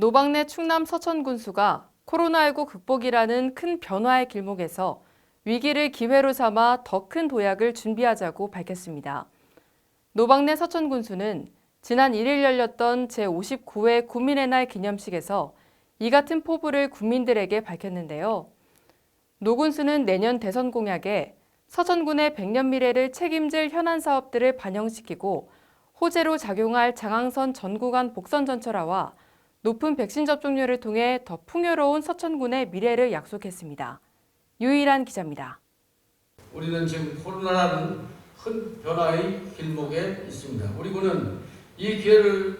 노방내 충남 서천군수가 코로나19 극복이라는 큰 변화의 길목에서 위기를 기회로 삼아 더 큰 도약을 준비하자고 밝혔습니다. 노방내 서천군수는 지난 1일 열렸던 제59회 국민의 날 기념식에서 이 같은 포부를 국민들에게 밝혔는데요. 노 군수는 내년 대선 공약에 서천군의 100년 미래를 책임질 현안 사업들을 반영시키고 호재로 작용할 장항선 전 구간 복선 전철화와 높은 백신 접종률을 통해 더 풍요로운 서천군의 미래를 약속했습니다. 유일한 기자입니다. 우리는 지금 코로나라는 큰 변화의 길목에 있습니다. 우리 군은 이 기회를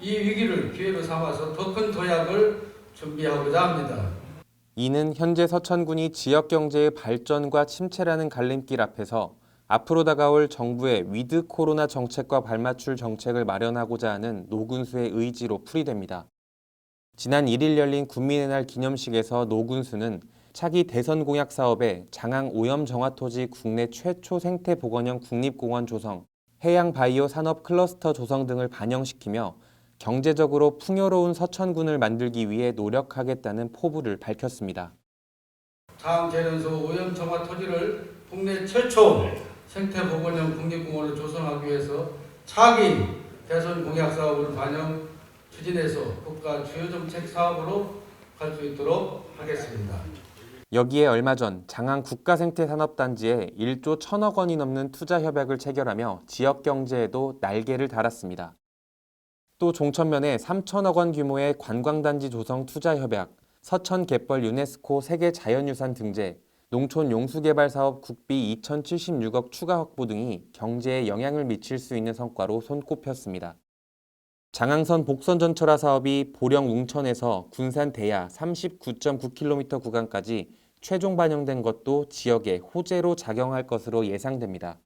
이 위기를 기회로 삼아서 더 큰 도약을 준비하고자 합니다. 이는 현재 서천군이 지역 경제의 발전과 침체라는 갈림길 앞에서 앞으로 다가올 정부의 위드 코로나 정책과 발맞출 정책을 마련하고자 하는 노군수의 의지로 풀이됩니다. 지난 1일 열린 국민의 날 기념식에서 노군수는 차기 대선 공약 사업에 장항 오염 정화 토지 국내 최초 생태 복원형 국립공원 조성, 해양 바이오 산업 클러스터 조성 등을 반영시키며 경제적으로 풍요로운 서천군을 만들기 위해 노력하겠다는 포부를 밝혔습니다. 장재련소 오염 정화 토지를 국내 최초 생태 복원형 국립공원을 조성하기 위해서 차기 대선 공약 사업을 반영 추진해서 국가 주요 정책 사업으로 갈 수 있도록 하겠습니다. 여기에 얼마 전 장항 국가생태산업단지에 1조 1천억 원이 넘는 투자 협약을 체결하며 지역 경제에도 날개를 달았습니다. 또 종천면에 3천억 원 규모의 관광단지 조성 투자 협약, 서천 갯벌 유네스코 세계 자연유산 등재, 농촌 용수개발 사업 국비 2,076억 추가 확보 등이 경제에 영향을 미칠 수 있는 성과로 손꼽혔습니다. 장항선 복선 전철화 사업이 보령 웅천에서 군산 대야 39.9km 구간까지 최종 반영된 것도 지역에 호재로 작용할 것으로 예상됩니다.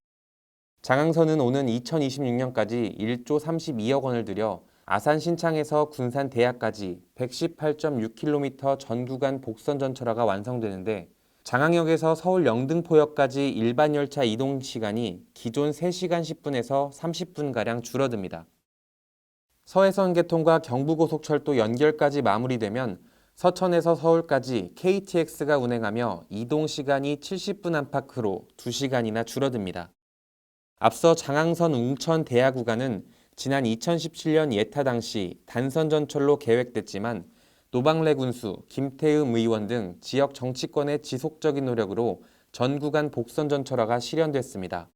장항선은 오는 2026년까지 1조 32억 원을 들여 아산 신창에서 군산 대야까지 118.6km 전 구간 복선 전철화가 완성되는데 장항역에서 서울 영등포역까지 일반 열차 이동 시간이 기존 3시간 10분에서 30분가량 줄어듭니다. 서해선 개통과 경부고속철도 연결까지 마무리되면 서천에서 서울까지 KTX가 운행하며 이동 시간이 70분 안팎으로 2시간이나 줄어듭니다. 앞서 장항선 웅천 대야 구간은 지난 2017년 예타 당시 단선 전철로 계획됐지만 노방래 군수, 김태흠 의원 등 지역 정치권의 지속적인 노력으로 전 구간 복선 전철화가 실현됐습니다.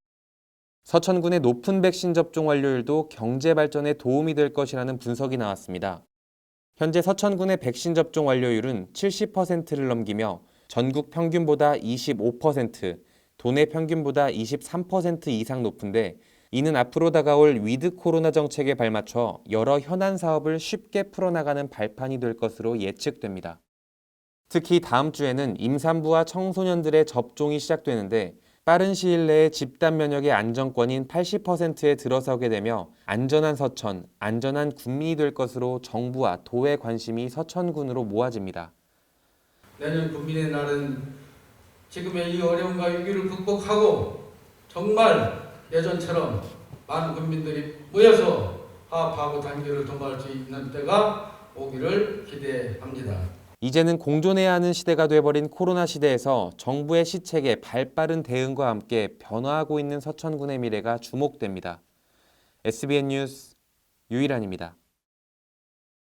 서천군의 높은 백신 접종 완료율도 경제 발전에 도움이 될 것이라는 분석이 나왔습니다. 현재 서천군의 백신 접종 완료율은 70%를 넘기며 전국 평균보다 25%, 도내 평균보다 23% 이상 높은데 이는 앞으로 다가올 위드 코로나 정책에 발맞춰 여러 현안 사업을 쉽게 풀어나가는 발판이 될 것으로 예측됩니다. 특히 다음 주에는 임산부와 청소년들의 접종이 시작되는데 빠른 시일 내에 집단 면역의 안정권인 80%에 들어서게 되며 안전한 서천, 안전한 국민이 될 것으로 정부와 도의 관심이 서천군으로 모아집니다. 내년 국민의 날은 지금의 이 어려움과 위기를 극복하고 정말 예전처럼 많은 국민들이 모여서 화합하고 단결을 도모할 수 있는 때가 오기를 기대합니다. 이제는 공존해야 하는 시대가 돼버린 코로나 시대에서 정부의 시책에 발빠른 대응과 함께 변화하고 있는 서천군의 미래가 주목됩니다. SBN 뉴스 유일한입니다.